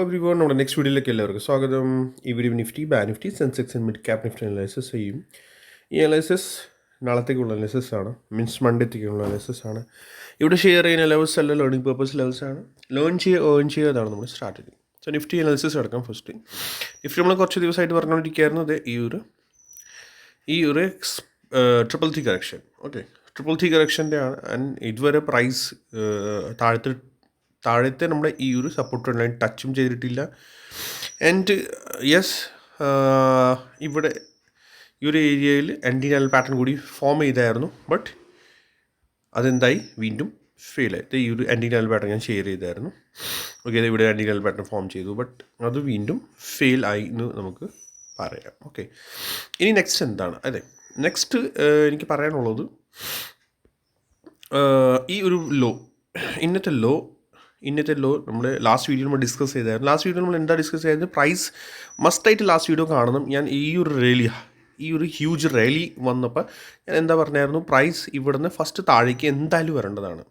Every one നമ്മുടെ next വീഡിയോയിലേക്ക് എല്ലാവർക്കും സ്വാഗതം. വീഡിയോ നിഫ്റ്റി ബാ Nifty Sensex and mid cap Nifty analysis ചെയ്യും. ഈ അനാലിസിസ് നാളത്തേക്കുള്ള അനാലിസിസ് ആണ്. മീൻസ് മണ്ടേത്തേക്കുള്ള അനാലിസിസ് ആണ്. ഇവിടെ ഷെയർ ചെയ്യുന്ന ലെവൽസ് അല്ല ലേണിംഗ് പേർപ്പസ് ലെവൽസ് ആണ്. ലേൺ ചെയ്യുക ഏൺ ചെയ്യുക അതാണ് നമ്മുടെ സ്ട്രാറ്റജി സോ നിഫ്റ്റി അനാലിസിസ് എടുക്കാം ഫസ്റ്റ് നിഫ്റ്റി നമ്മൾ കുറച്ച് ദിവസമായിട്ട് പറഞ്ഞുകൊണ്ടിരിക്കുകയായിരുന്നത് ഈ ഒരു ഈ ഒരു triple T correction okay triple T കറക്ഷന്റെ ആണ് ആൻഡ് ഇതുവരെ പ്രൈസ് താഴത്തെ താഴത്തെ നമ്മുടെ ഈ ഒരു സപ്പോർട്ട് ലൈൻ ടച്ചും ചെയ്തിട്ടില്ല. ആൻഡ് യെസ് ഇവിടെ ഈ ഒരു ഏരിയയിൽ ആന്റിനൽ പാറ്റേൺ കൂടി ഫോം ചെയ്തായിരുന്നു. ബട്ട് അതെന്തായി? വീണ്ടും ഫെയിൽ ആയി. ഈ ഒരു ആന്റിനൽ പാറ്റേൺ ഞാൻ ഷെയർ ചെയ്തായിരുന്നു. ഓക്കെ ഇവിടെ ആന്റിനൽ പാറ്റേൺ ഫോം ചെയ്തു. ബട്ട് അത് വീണ്ടും ഫെയിൽ ആയി എന്ന് നമുക്ക് പറയാം. ഓക്കെ ഇനി നെക്സ്റ്റ് എന്താണ്? അതെ നെക്സ്റ്റ് എനിക്ക് പറയാനുള്ളത് ഈ ഒരു ലോ ഇന്നത്തെ ലോ ഇന്നത്തെ ലോ നമ്മൾ ലാസ്റ്റ് വീഡിയോ നമ്മൾ ഡിസ്കസ് ചെയ്തായിരുന്നു. ലാസ്റ്റ് വീഡിയോ നമ്മൾ എന്താ ഡിസ്കസ് ചെയ്തത്? പ്രൈസ് മസ്റ്റായിട്ട് ലാസ്റ്റ് വീഡിയോ കാണണം. ഞാൻ ഈ ഒരു റാലി ഈ ഒരു ഹ്യൂജ് റാലി വന്നപ്പോൾ ഞാൻ എന്താ പറഞ്ഞായിരുന്നു? പ്രൈസ് ഇവിടുന്ന് ഫസ്റ്റ് താഴേക്ക് എന്തായാലും വരേണ്ടതാണ്.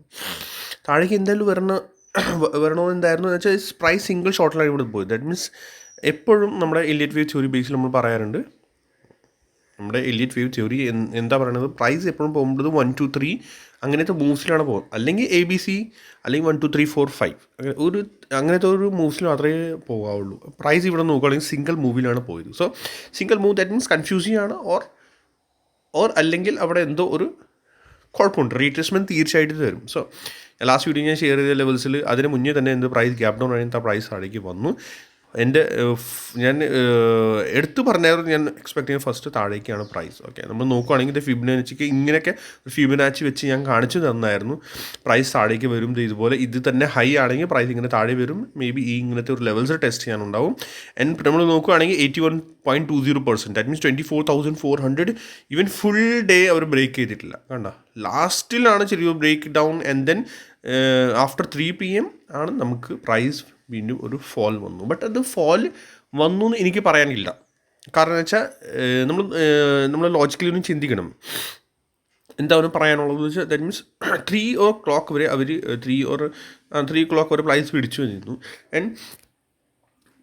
താഴേക്ക് എന്തായാലും വരണ വരണമെന്ന് എന്തായിരുന്നു? എന്ന് വെച്ചാൽ പ്രൈസ് സിംഗിൾ ഷോട്ടിലാണ് ഇവിടെ പോയി ദാറ്റ് മീൻസ് എപ്പോഴും നമ്മുടെ എലിയറ്റ് വേവ് തിയറി ബേസിൽ നമ്മൾ പറയാറുണ്ട്. നമ്മുടെ എലിയറ്റ് വേവ് തിയറി എന്താ പറയുന്നത് പ്രൈസ് എപ്പോഴും പോകുമ്പോൾ വൺ ടു ത്രീ അങ്ങനത്തെ മൂവ്സിലാണ് പോകുന്നത് അല്ലെങ്കിൽ എ ബി സി അല്ലെങ്കിൽ one two three four five ഒരു അങ്ങനത്തെ ഒരു മൂവ്സിൽ മാത്രമേ പോകാവുള്ളൂ. പ്രൈസ് ഇവിടെ നോക്കുകയാണെങ്കിൽ സിംഗിൾ മൂവിലാണ് പോയത്. So single move that means confusing ആണ്. ഓർ ഓർ അല്ലെങ്കിൽ അവിടെ എന്തോ ഒരു കുഴപ്പമുണ്ട്. റീട്രേസ്മെന്റ് തീർച്ചയായിട്ടും തരും. സോ ലാസ്റ്റ് വീഡിയോ ഞാൻ ഷെയർ ചെയ്ത ലെവൽസിൽ അതിന് മുന്നേ തന്നെ എന്ത് പ്രൈസ് ഗ്യാപ് ഡൗൺ ആയിട്ട് ആ പ്രൈസ് താഴേക്ക് വന്നു. എന്റെ ഞാൻ എടുത്തു പറഞ്ഞായിരുന്നു ഞാൻ എക്സ്പെക്ട് ചെയ്യുന്ന ഫസ്റ്റ് താഴേക്കാണ് പ്രൈസ് ഓക്കെ നമ്മൾ നോക്കുകയാണെങ്കിൽ ഫിബിനാച്ചിക്ക് ഇങ്ങനെയൊക്കെ ഫിബിനാച്ചി വെച്ച് ഞാൻ കാണിച്ചു തന്നായിരുന്നു. പ്രൈസ് താഴേക്ക് വരും ഇതുപോലെ ഇത് തന്നെ ഹൈ ആണെങ്കിൽ പ്രൈസ് ഇങ്ങനെ താഴെ വരും. മേ ബി ഈ ഇങ്ങനത്തെ ഒരു ലെവൽസ് ടെസ്റ്റ് ചെയ്യാനുണ്ടാവും. ആൻഡ് നമ്മൾ നോക്കുകയാണെങ്കിൽ eighty one point two zero percent that means twenty four thousand four hundred even full day our break ചെയ്തിട്ടില്ല. കണ്ട? ലാസ്റ്റിലാണ് ചെറിയ break down and then after three P M ആണ് നമുക്ക് പ്രൈസ് വീണ്ടും ഒരു ഫോൾ വന്നു. ബട്ട് അത് ഫോൾ വന്നു എന്ന് എനിക്ക് പറയാനില്ല. കാരണം വെച്ചാൽ നമ്മൾ നമ്മൾ ലോജിക്കലി ഒന്നും ചിന്തിക്കണം. എന്താണ് പറയാനുള്ളത്? വെച്ചാൽ that means three o'clock വരെ അവർ ത്രീ ഓർ ത്രീ ക്ലോക്ക് വരെ പ്ലൈസ് പിടിച്ചു വന്നിരുന്നു. And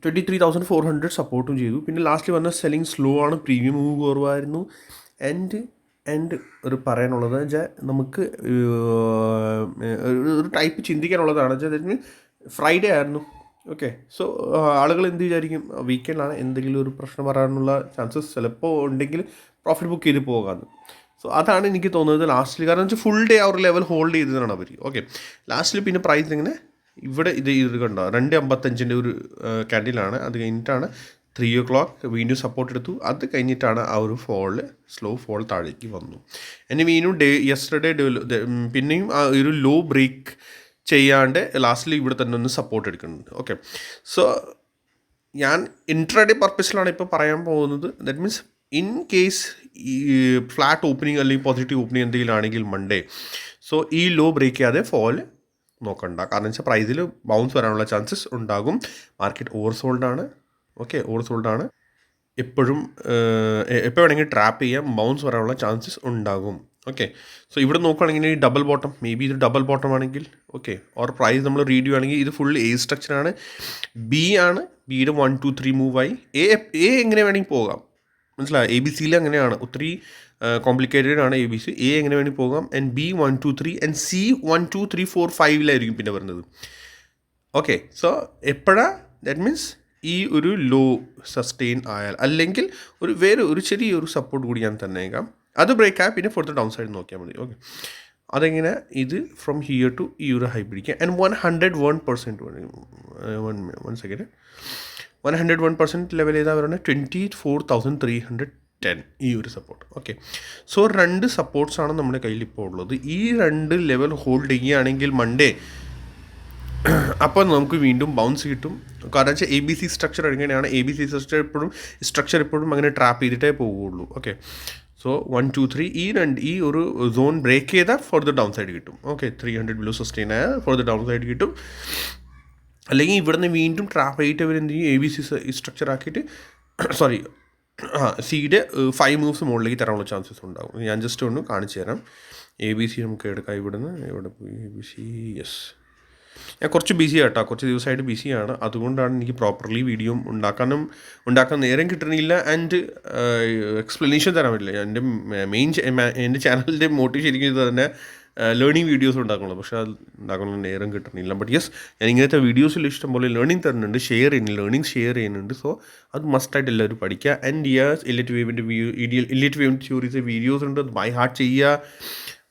twenty three thousand four hundred സപ്പോർട്ടും ചെയ്തു. പിന്നെ ലാസ്റ്റ് വന്ന സെല്ലിംഗ് സ്ലോ ആണ് പ്രീമിയം മൂവ് കുറവായിരുന്നു. ആൻഡ് ആൻഡ് ഒരു പറയാനുള്ളത് വെച്ചാൽ നമുക്ക് ഒരു ടൈപ്പ് ചിന്തിക്കാനുള്ളതാണ്. വെച്ചാൽ ദാറ്റ് മീൻസ് ഫ്രൈഡേ ആയിരുന്നു. ഓക്കെ സോ ആളുകൾ എന്ത് വിചാരിക്കും? വീക്കെൻഡാണ് എന്തെങ്കിലും ഒരു പ്രശ്നം വരാനുള്ള ചാൻസസ് ചിലപ്പോൾ ഉണ്ടെങ്കിൽ പ്രോഫിറ്റ് ബുക്ക് ചെയ്ത് പോകാമെന്ന് സോ അതാണ് എനിക്ക് തോന്നുന്നത് ലാസ്റ്റിൽ കാരണം വെച്ചാൽ ഫുൾ ഡേ ആ ഒരു ലെവൽ ഹോൾഡ് ചെയ്തതാണ് അവർ ഓക്കെ ലാസ്റ്റിൽ പിന്നെ പ്രൈസ് ഇങ്ങനെ ഇവിടെ ഇത് ഇത് കണ്ടോ? രണ്ട് അമ്പത്തഞ്ചിന്റെ ഒരു കാൻഡിലാണ് അത് കഴിഞ്ഞിട്ടാണ് ത്രീ ഒ ക്ലോക്ക് വീണ്ടും സപ്പോർട്ട് എടുത്തു. അത് കഴിഞ്ഞിട്ടാണ് ആ ഒരു ഫോൾ സ്ലോ ഫോൾ താഴേക്ക് വന്നു. എന്നെ വീണ്ടും ഡേ യെസ്റ്റർഡേ പിന്നെയും ആ ഒരു ലോ ബ്രേക്ക് ചെയ്യാണ്ട് ലാസ്റ്റിൽ ഇവിടെ തന്നെ ഒന്ന് സപ്പോർട്ട് എടുക്കുന്നുണ്ട്. ഓക്കെ സോ ഞാൻ ഇൻട്രാഡേ പർപ്പസിലാണ് ഇപ്പോൾ പറയാൻ പോകുന്നത്. ദാറ്റ് മീൻസ് ഇൻ കേസ് ഈ ഫ്ലാറ്റ് ഓപ്പനിങ് അല്ലെങ്കിൽ പോസിറ്റീവ് ഓപ്പനിങ് എന്തെങ്കിലും ആണെങ്കിൽ മൺഡേ സോ ഈ ലോ ബ്രേക്ക് ചെയ്യാതെ ഫോൾ നോക്കണ്ട. കാരണം വെച്ചാൽ പ്രൈസിൽ ബൗൺസ് വരാനുള്ള ചാൻസസ് ഉണ്ടാകും. മാർക്കറ്റ് ഓവർ സോൾഡ് ആണ്. ഓക്കെ ഓവർ സോൾഡ് ആണ്. എപ്പോഴും എപ്പോൾ വേണമെങ്കിൽ ട്രാപ്പ് ചെയ്യാം. ബൗൺസ് വരാനുള്ള ചാൻസസ് ഉണ്ടാകും. ഓക്കെ സോ ഇവിടെ നോക്കുകയാണെങ്കിൽ ഈ ഡബിൾ ബോട്ടം മേ ബി ഇത് ഡബിൾ ബോട്ടം ആണെങ്കിൽ ഓക്കെ ഓർ പ്രൈസ് നമ്മൾ റീഡ് ചെയ്യുകയാണെങ്കിൽ ഇത് ഫുൾ എ സ്ട്രക്ചറാണ് ബി ആണ് ബിയുടെ വൺ ടു ത്രീ ആയി. എ എ എങ്ങനെ വേണമെങ്കിൽ പോകാം. മനസ്സിലായി? എ ബി സിയിൽ അങ്ങനെയാണ്. ഒത്തിരി കോംപ്ലിക്കേറ്റഡ് ആണ് എ ബി സി എ എങ്ങനെ വേണമെങ്കിൽ പോകാം. And B one two three and C one two three four ഫൈവിലായിരിക്കും പിന്നെ വരുന്നത്. ഓക്കെ സോ എപ്പോഴാണ് ദാറ്റ് മീൻസ് ഈ ഒരു ലോ സസ്റ്റെയിൻ ആയാൽ. അല്ലെങ്കിൽ ഒരു വേറെ ഒരു ചെറിയൊരു സപ്പോർട്ട് കൂടി ഞാൻ തന്നേക്കാം. അത് ബ്രേക്ക് ആയി പിന്നെ ഫോർത്ത് ഡൗൺ സൈഡ് നോക്കിയാൽ മതി. ഓക്കെ അതെങ്ങനെ? ഇത് ഫ്രം ഹിയർ ടു ഈ ഒരു ഹൈ പിടിക്കുക and one hundred one percent one one second one hundred one percent level ഏതാ പറയുന്നത് twenty four thousand three hundred ten ഈ ഒരു സപ്പോർട്ട് ഓക്കെ സോ രണ്ട് സപ്പോർട്ട്സാണ് നമ്മുടെ കയ്യിൽ ഇപ്പോൾ ഉള്ളത്. ഈ രണ്ട് ലെവൽ ഹോൾഡ് ചെയ്യുകയാണെങ്കിൽ മൺഡേ അപ്പോൾ നമുക്ക് വീണ്ടും ബൗൺസ് കിട്ടും. കാരണം വെച്ചാൽ എ ബി സി സ്ട്രക്ചർ എങ്ങനെയാണ് എ ബി സി സ്ട്രക്ചർ എപ്പോഴും സ്ട്രക്ചർ എപ്പോഴും അങ്ങനെ ട്രാപ്പ് ചെയ്തിട്ടേ പോവുകയുള്ളൂ. Okay so one two three ഈ രണ്ട് ഈ ഒരു സോൺ ബ്രേക്ക് ചെയ്താൽ ഫോർ ദ ഡൗൺ സൈഡ് കിട്ടും. Okay three hundred below sustain ആയാൽ ഫോർ ദ ഡൗൺ സൈഡ് കിട്ടും. അല്ലെങ്കിൽ ഇവിടുന്ന് വീണ്ടും ട്രാപ്പ് ആയിട്ട് അവർ എന്ത് ചെയ്യും? എ ബി സി സ്ട്രക്ചർ ആക്കിയിട്ട് സോറി ആ സിയുടെ ഫൈവ് മൂവ്സ് മുകളിലേക്ക് തരാനുള്ള ചാൻസസ് ഉണ്ടാകും. ഞാൻ ജസ്റ്റ് ഒന്ന് കാണിച്ചു തരാം. എ ബി സി നമുക്ക് എടുക്കാം ഇവിടുന്ന്. ഇവിടെ പോയി? എ ബി സി യെസ് ഞാൻ കുറച്ച് ബിസി ആട്ടോ കുറച്ച് ദിവസമായിട്ട് ബിസിയാണ് അതുകൊണ്ടാണ് എനിക്ക് പ്രോപ്പർലി വീഡിയോ ഉണ്ടാക്കാനും ഉണ്ടാക്കാൻ നേരം കിട്ടണില്ല ആൻഡ് എക്സ്പ്ലനേഷൻ തരാൻ പറ്റില്ല. എന്റെ മെയിൻ എന്റെ ചാനലിന്റെ മോട്ടീവ് ശരിക്കും ഇത് തന്നെ ലേണിംഗ് വീഡിയോസ് ഉണ്ടാക്കുള്ളൂ. പക്ഷേ അത് ഉണ്ടാക്കാനുള്ള നേരം കിട്ടണില്ല. ബട്ട് യെസ് ഞാൻ ഇങ്ങനത്തെ വീഡിയോസിൽ ഇഷ്ടംപോലെ ലേണിംഗ് തരുന്നുണ്ട് ഷെയർ ചെയ്യുന്നുണ്ട് ലേണിംഗ് ഷെയർ ചെയ്യുന്നുണ്ട്. സോ അത് മസ്റ്റായിട്ട് എല്ലാവരും പഠിക്കുക ആൻഡ് ഇയേഴ്സ് ഇല്ലറ്റ് വേവിന്റെ ഇല്ലറ്റ് വേവിന്റെ തിയോറീസ് വീഡിയോസ് ഉണ്ട്. ബൈ ഹാർട്ട് ചെയ്യുക.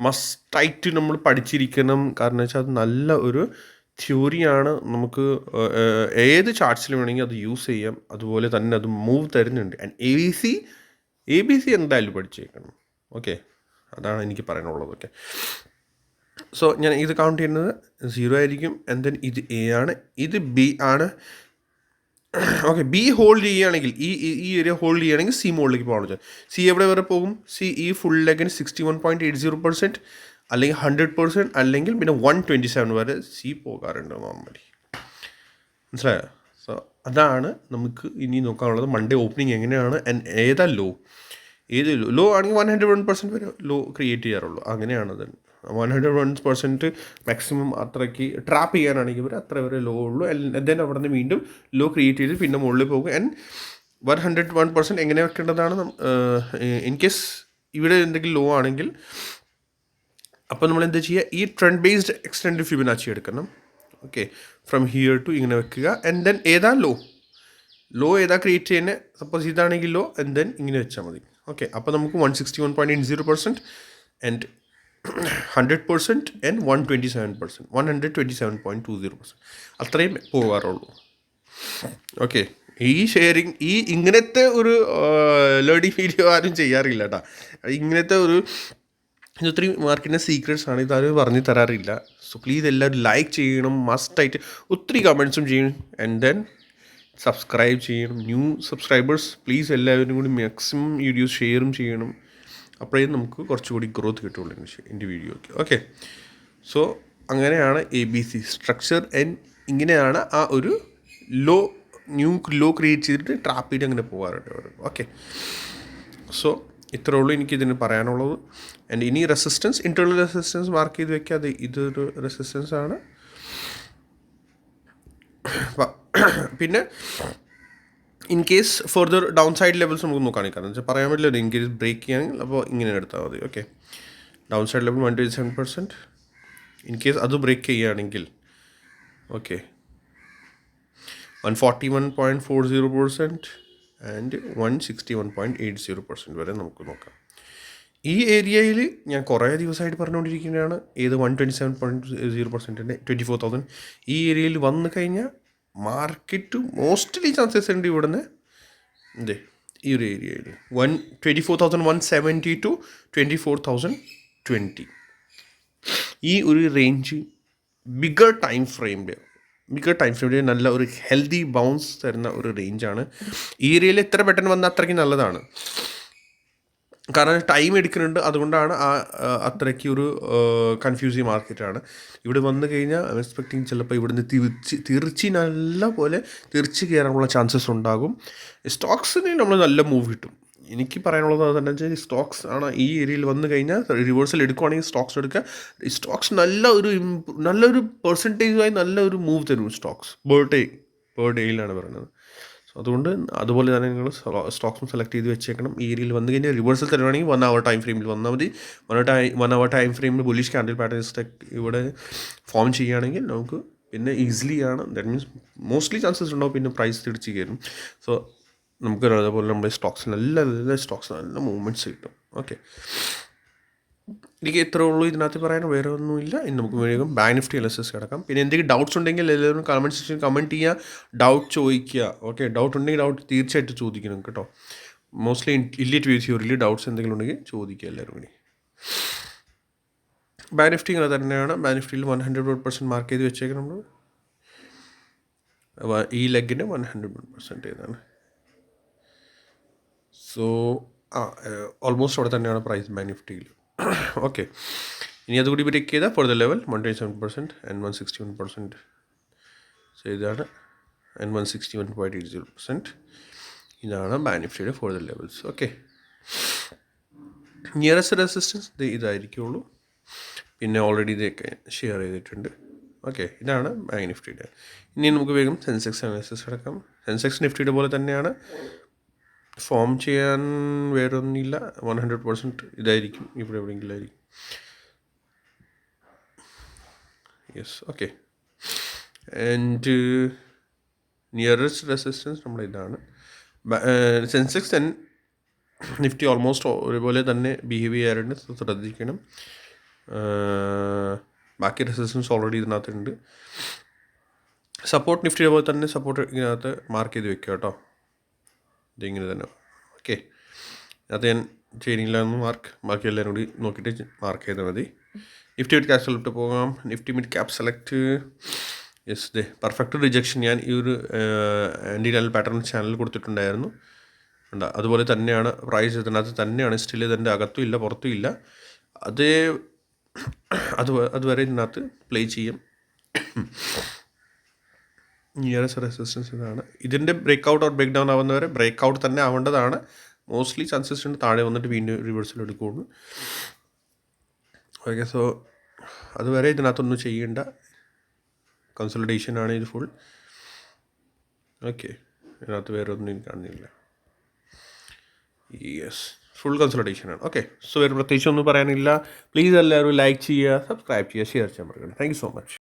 മസ്റ്റായിട്ട് നമ്മൾ പഠിച്ചിരിക്കണം. കാരണം വെച്ചാൽ അത് നല്ല ഒരു തിയോറിയാണ്. നമുക്ക് ഏത് ചാർട്ട്സിൽ വേണമെങ്കിൽ അത് യൂസ് ചെയ്യാം. അതുപോലെ തന്നെ അത് മൂവ് തരുന്നുണ്ട്. And A B C A B C എന്തായാലും പഠിച്ചേക്കണം. ഓക്കെ? അതാണ് എനിക്ക് പറയാനുള്ളത്. ഓക്കെ? സോ ഞാൻ ഇത് കൗണ്ട് ചെയ്യുന്നത് സീറോ ആയിരിക്കും. ആൻഡ് ദെൻ ഇത് എ ആണ്. ഇത് ബി ആണ്. ഓക്കെ ബി ഹോൾഡ് ചെയ്യുകയാണെങ്കിൽ ഈ ഈ- ഏരിയ ഹോൾഡ് ചെയ്യുകയാണെങ്കിൽ സി മുകളിലേക്ക് പോകണം വെച്ചാൽ സി എവിടെ വരെ പോകും? സി ഈ full ലെഗിന് sixty one point eight zero percent അല്ലെങ്കിൽ ഹൺഡ്രഡ് പെർസെന്റ് അല്ലെങ്കിൽ പിന്നെ വൺ ട്വന്റി സെവൻ വരെ സി പോകാറുണ്ട് നോർമലി മനസ്സിലായോ? സോ അതാണ് നമുക്ക് ഇനി നോക്കാനുള്ളത്. മൺഡേ ഓപ്പണിംഗ് എങ്ങനെയാണ് ആൻഡ് ഏതാ ലോ ഏത് ലോ ലോ ആണെങ്കിൽ വൺ ഹൺഡ്രഡ് വൺ പെർസെന്റ് വരെ ലോ ക്രിയേറ്റ് ചെയ്യാറുള്ളൂ. അങ്ങനെയാണ് അത്. One hundred one percent maximum അത്രയ്ക്ക് ട്രാപ്പ് ചെയ്യാനാണെങ്കിൽ ഇവർ അത്ര വരെ ലോ ഉള്ളൂ. ദെൻ അവിടെ നിന്ന് വീണ്ടും ലോ ക്രിയേറ്റ് ചെയ്ത് പിന്നെ മുകളിൽ പോകും. And one hundred one percent എങ്ങനെ വെക്കേണ്ടതാണ്? ഇൻ കേസ് ഇവിടെ എന്തെങ്കിലും ലോ ആണെങ്കിൽ അപ്പോൾ നമ്മൾ എന്താ ചെയ്യുക? ഈ ട്രെൻഡ് ബേസ്ഡ് എക്സ്റ്റൻഡ് ഫിബനാച്ചി എടുക്കണം. ഓക്കെ ഫ്രം ഹിയർ ടു ഇങ്ങനെ വെക്കുക. ആൻഡ് ദെൻ ഏതാ ലോ ലോ ഏതാ ക്രിയേറ്റ് ചെയ്യുന്നത് സപ്പോസ് ഇതാണെങ്കിൽ ലോ ആൻഡ് ദെൻ ഇങ്ങനെ വെച്ചാൽ മതി. ഓക്കെ അപ്പോൾ നമുക്ക് one sixty one point eight zero percent and hundred percent and one twenty seven percent one hundred twenty seven point two zero percent അത്രയും പോകാറുള്ളൂ. ഓക്കെ ഈ ഷെയറിങ് ഈ ഇങ്ങനത്തെ ഒരു ലേണിംഗ് വീഡിയോ ആരും ചെയ്യാറില്ല കേട്ടോ ഇങ്ങനത്തെ ഒരു ഇതൊത്തിരി മാർക്കിന്റെ സീക്രട്സ് ആണ് ഇതാരും പറഞ്ഞു തരാറില്ല. സോ പ്ലീസ് എല്ലാവരും ലൈക്ക് ചെയ്യണം. മസ്റ്റായിട്ട് ഒത്തിരി കമൻസും ചെയ്യണം ആൻഡ് ദെൻ സബ്സ്ക്രൈബ് ചെയ്യണം. ന്യൂ സബ്സ്ക്രൈബേഴ്സ് പ്ലീസ് എല്ലാവരും കൂടി മാക്സിമം വീഡിയോസ് ഷെയറും ചെയ്യണം. അപ്പോഴേ നമുക്ക് കുറച്ചുകൂടി ഗ്രോത്ത് കിട്ടുള്ളൂ ഇംഗ്ലീഷ് വീഡിയോയ്ക്ക് ഓക്കെ സോ അങ്ങനെയാണ് A B C structure and ഇങ്ങനെയാണ് ആ ഒരു ലോ ന്യൂ ലോ ക്രിയേറ്റ് ചെയ്തിട്ട് ട്രാപ്പ് അങ്ങനെ പോകാറുണ്ട് ഓക്കെ സോ ഇത്രേ ഉള്ളൂ എനിക്കിതിന് പറയാനുള്ളത്. ആൻഡ് ഇനി റെസിസ്റ്റൻസ് ഇന്റേർണൽ റെസിസ്റ്റൻസ് മാർക്ക് ചെയ്ത് വെക്കാതെ ഇതൊരു റെസിസ്റ്റൻസ് ആണ്. പിന്നെ in case further downside levels നമുക്ക് നോക്കുകയാണെങ്കിൽ കാരണം. വെച്ചാൽ പറയാൻ പറ്റില്ല ഇൻ കേസ് ബ്രേക്ക് ചെയ്യുകയാണെങ്കിൽ അപ്പോൾ ഇങ്ങനെ എടുത്താൽ മതി. Okay downside level one twenty seven percent in case അത് ബ്രേക്ക് ചെയ്യുകയാണെങ്കിൽ okay one forty one point four zero percent and one sixty one point eight zero percent വരെ നമുക്ക് നോക്കാം. ഈ ഏരിയയിൽ ഞാൻ കുറേ ദിവസമായിട്ട് പറഞ്ഞുകൊണ്ടിരിക്കുന്നതാണ് ഏത് one twenty seven point zero പെർസെന്റിന്റെ twenty four thousand ഈ ഏരിയയിൽ വന്നു കഴിഞ്ഞാൽ മാർക്കറ്റ് മോസ്റ്റ്ലി ചാൻസസ് ഉണ്ട് ഇവിടുന്ന്. ഇതേ ഈ ഒരു ഏരിയയിൽ one twenty four thousand one seventy two twenty four thousand twenty ഈ ഒരു റേഞ്ച് ബിഗർ ടൈം ഫ്രെയിമിൽ ബിഗർ ടൈം ഫ്രെയിമിൽ നല്ല ഒരു ഹെൽത്തി ബൗൺസ് തരുന്ന ഒരു റേഞ്ചാണ് ഈ ഏരിയയിൽ എത്ര പെട്ടെന്ന് വന്നാൽ അത്രയ്ക്ക് നല്ലതാണ്. കാരണം ടൈം എടുക്കുന്നുണ്ട്. അതുകൊണ്ടാണ് ആ അത്രയ്ക്ക് ഒരു കൺഫ്യൂസിങ് മാർക്കറ്റാണ് ഇവിടെ വന്നു കഴിഞ്ഞാൽ എക്സ്പെക്ടിങ് ചിലപ്പോൾ ഇവിടുന്ന് തിരിച്ച് തിരിച്ച് നല്ല പോലെ തിരിച്ച് കയറാനുള്ള ചാൻസസ് ഉണ്ടാകും. സ്റ്റോക്സിന് നമ്മൾ നല്ല മൂവ് കിട്ടും. എനിക്ക് പറയാനുള്ളത് അത് തന്നെ വെച്ചാൽ സ്റ്റോക്സ് ആണ് ഈ ഏരിയയിൽ വന്നു കഴിഞ്ഞാൽ റിവേഴ്സൽ എടുക്കുവാണെങ്കിൽ സ്റ്റോക്സ് എടുക്കുക. സ്റ്റോക്സ് നല്ല ഒരു നല്ലൊരു പെർസെന്റേജുമായി നല്ല ഒരു മൂവ് തരും സ്റ്റോക്സ് പെർ ഡേ പെർ ഡേയിലാണ് പറയുന്നത്. സോ അതുകൊണ്ട് അതുപോലെ തന്നെ നിങ്ങൾ സ്റ്റോക്സും സെലക്ട് ചെയ്ത് വെച്ചേക്കണം. ഈ ഏരിയയിൽ വന്നു കഴിഞ്ഞാൽ റിവേഴ്സൽ തരുവാണെങ്കിൽ വൺ അവർ ടൈം ഫ്രെയിമിൽ വന്നാൽ മതി. One time one hour time ഫ്രെയിമിൽ ബുലിഷ് ക്യാൻഡിൽ പാറ്റേൺ ഇവിടെ ഫോം ചെയ്യുകയാണെങ്കിൽ നമുക്ക് പിന്നെ ഈസിലി ആണ്. ദാറ്റ് മീൻസ് മോസ്റ്റ്ലി ചാൻസസ് ഉണ്ടാവും പിന്നെ പ്രൈസ് തിരിച്ച് കയറും. സോ നമുക്ക് അതേപോലെ നമ്മുടെ സ്റ്റോക്സ് നല്ല നല്ല സ്റ്റോക്സ് നല്ല മൂവ്മെന്റ്സ് കിട്ടും. ഓക്കെ എനിക്ക് ഇത്രേ ഉള്ളൂ. ഇതിനകത്ത് പറയാൻ വേറെ ഒന്നുമില്ല. ഇനി നമുക്ക് വേഗം ബാങ്ക് നിഫ്റ്റി അലസസ് കിടക്കാം. പിന്നെ എന്തെങ്കിലും ഡൗട്ട്സ് ഉണ്ടെങ്കിൽ എല്ലാവരും കമന്റ് സെക്ഷൻ കമന്റ് ചെയ്യുക ഡൗട്ട് ചോദിക്കുക. ഓക്കെ ഡൗട്ട് ഉണ്ടെങ്കിൽ ഡൗട്ട് തീർച്ചയായിട്ടും ചോദിക്കണം കേട്ടോ. മോസ്റ്റ്ലി ഇല്ലിറ്റ് വീസ് യൂറിൽ ഡൗട്ട്സ് എന്തെങ്കിലും ഉണ്ടെങ്കിൽ ചോദിക്കുക എല്ലാവരും കൂടി. ബാങ്ക് നിഫ്റ്റി ഇങ്ങനെ തന്നെയാണ്. ബാങ്ക് നിഫ്റ്റിയിൽ വൺ ഹൺഡ്രഡ് പെർസെന്റ് മാർക്ക് ചെയ്ത് വെച്ചേക്കാം നമ്മൾ ഈ ലെഗിന് വൺ ഹൺഡ്രഡ് പെർസെന്റ് ചെയ്താണ്. സോ ആ ഓൾമോസ്റ്റ് അവിടെ തന്നെയാണ് പ്രൈസ് ബാങ്ക് നിഫ്റ്റിയിൽ. ഓക്കെ ഇനി അതുകൂടി ബ്രേക്ക് ചെയ്താൽ for the level one twenty seven percent and one sixty one percent so ഇതാണ് and one sixty one point eight zero percent ഇതാണ് ബാങ്ക് നിഫ്റ്റിയുടെ for the levels okay nearest resistance ഇത് ഇതായിരിക്കുള്ളൂ. പിന്നെ already ഇതൊക്കെ ഷെയർ ചെയ്തിട്ടുണ്ട്. Okay ഇതാണ് bank നിഫ്റ്റിയുടെ ഇനി നമുക്ക് വേഗം സെൻസെക്സ് അനാലിസിസ് അടക്കാം സെൻസെക്സ് നിഫ്റ്റിയുടെ പോലെ തന്നെയാണ്. ഫോം ചെയ്യാൻ വേറൊന്നുമില്ല വൺ ഹൺഡ്രഡ് പെർസെന്റ് ഇതായിരിക്കും. ഇവിടെ എവിടെയെങ്കിലും ആയിരിക്കും. Yes okay and nearest resistance നമ്മുടെ ഇതാണ്. സെൻസെക്സ് തൻ നിഫ്റ്റി ഓൾമോസ്റ്റ് ഒരുപോലെ തന്നെ ബിഹേവ് ചെയ്യാറുണ്ട്. ശ്രദ്ധിക്കണം. ബാക്കി റെസിസ്റ്റൻസ് ഓൾറെഡി ഇതിനകത്തുണ്ട്. സപ്പോർട്ട് നിഫ്റ്റി പോലെ തന്നെ സപ്പോർട്ട് ഇതിനകത്ത് മാർക്ക് ചെയ്ത് വെക്കുക കേട്ടോ. ഇതിങ്ങനെ തന്നെ. ഓക്കെ അത് ഞാൻ ചെയ്യുന്നില്ല എന്ന് മാർക്ക് ബാക്കി എല്ലാവരും കൂടി നോക്കിയിട്ട് മാർക്ക് ചെയ്താൽ മതി. നിഫ്റ്റി മിഡ് ക്യാപ് സെലക്ട് പോകാം. Nifty mid cap select yes ദേ പെർഫെക്റ്റ് റിജക്ഷൻ ഞാൻ ഈ ഒരു ആന്റി ഡൽ പാറ്റേൺ ചാനൽ കൊടുത്തിട്ടുണ്ടായിരുന്നു. ഉണ്ട് അതുപോലെ തന്നെയാണ് പ്രൈസ് ഇതിനകത്ത് തന്നെയാണ്. സ്റ്റിൽ ഇതിന്റെ അകത്തും ഇല്ല പുറത്തും ഇല്ല. അതേ അത് അതുവരെ ഇതിനകത്ത് പ്ലേ ചെയ്യും. നിയറസ്റ്റ് റെസിസ്റ്റൻസ് ഇതാണ്. ഇതിന്റെ break out or break down ആവുന്നവരെ break out തന്നെ ആവേണ്ടതാണ്. മോസ്റ്റ്ലി ഉണ്ട് താഴെ വന്നിട്ട് വീണ്ടും റിവേഴ്സൽ എടുക്കുകയുള്ളൂ. ഓക്കെ സോ അതുവരെ ഇതിനകത്തൊന്നും ചെയ്യേണ്ട. കൺസൾട്ടേഷൻ ആണ് ഇത് ഫുൾ ഓക്കെ ഇതിനകത്ത് വേറെ ഒന്നും കാണുന്നില്ല. യെസ് ഫുൾ കൺസൾട്ടേഷൻ ആണ്. ഓക്കെ സോ വേറെ പ്രത്യേകിച്ച് ഒന്നും പറയാനില്ല. പ്ലീസ് എല്ലാവരും ലൈക്ക് ചെയ്യുക സബ്സ്ക്രൈബ് ചെയ്യുക ഷെയർ ചെയ്യാൻ പറയുന്നത് താങ്ക് യു സോ മച്ച്